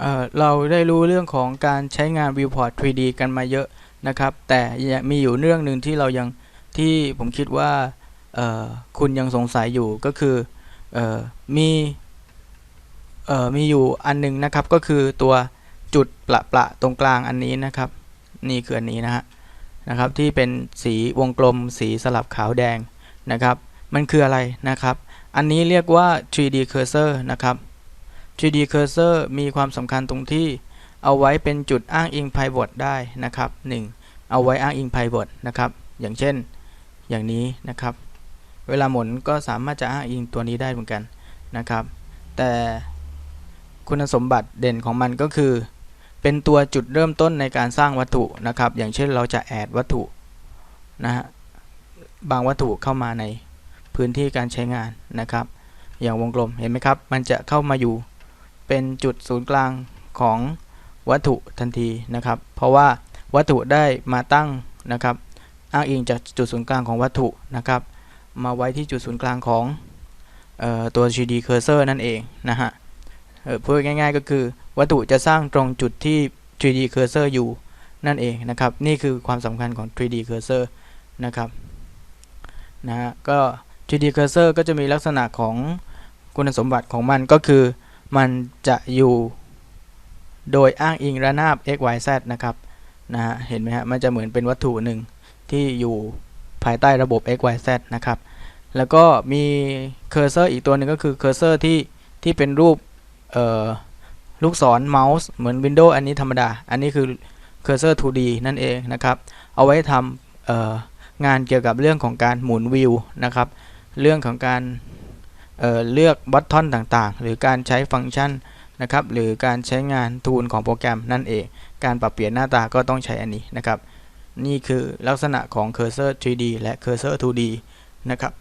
เเราได้รู้เรื่องของการใช้งาน Viewport 3D กันมาเยอะนะครับ แต่ยังมีอยู่เรื่องหนึ่งที่เรายังที่ผมคิดว่าคุณยังสงสัยอยู่ก็คือออมีออมีอยู่อันหนึงนะครับก็คือตัวจุดประประตรงกลางอันนี้นะครับ นี่คืออันนี้นะฮะนะครับที่เป็นสีวงกลมสีสลับขาวแดงนะครับ มันคืออะไรนะครับ อันนี้เรียกว่า 3D cursor นะครับ 3D cursor มีความสำคัญตรงที่เอาไว้เป็นจุดอ้างอิง pivot ได้นะครับ 1. เอาไว้อ้างอิง pivot นะครับ อย่างเช่น อย่างนี้นะครับ เวลาหมุนก็สามารถจะอ้างอิงตัวนี้ได้เหมือนกันนะครับ แต่คุณสมบัติเด่นของมันก็คือ เป็นตัวจุดเริ่มต้นในการสร้างวัตถุนะครับ อย่างเช่นเราจะแอดวัตถุนะฮะบางวัตถุเข้ามาในพื้นที่การใช้งานนะครับ อย่างวงกลมเห็นไหมครับ มันจะเข้ามาอยู่ เป็นจุดศูนย์กลางของวัตถุทันทีนะครับ เพราะว่าวัตถุได้มาตั้งนะครับ อ้างอิงจากจุดศูนย์กลางของวัตถุนะครับ มาไว้ที่จุดศูนย์กลางของออตัว 3D cursor นั่นเองนะฮะพูดง่าย ๆ ก็คือวัตถุจะสร้างตรงจุดที่ 3D cursor อยู่นั่นเองนะครับ นี่คือความสำคัญของ 3D cursor นะครับนะฮะก็ 3D cursor ก็จะมีลักษณะของคุณสมบัติของมันก็คือ มันจะอยู่โดยอ้างอิงระนาบ x y z นะครับนะฮะเห็นไหมฮะมันจะเหมือนเป็นวัตถุหนึ่งที่อยู่ภายใต้ระบบ x y z นะครับ แล้วก็มีเคอร์เซอร์อีกตัวหนึ่งก็คือเคอร์เซอร์ที่ที่เป็นรูปลูกศรเมาส์เหมือน Windows อันนี้ธรรมดา อันนี้คือเคอร์เซอร์ 2D นั่นเองนะครับ เอาไว้ทำงานเกี่ยวกับเรื่องของการหมุนวิวนะครับ เรื่องของการ เเลือกบัตทอนต่างๆ หรือการใช้ฟังก์ชันนะครับหรือการใช้งานทูลของโปรแกรมนั่นเอง การปรับเปลี่ยนหน้าตาก็ต้องใช้อันนี้นะครับ นี่คือลักษณะของเคอร์เซอร์ 3D และเคอร์เซอร์ 2D นะครับ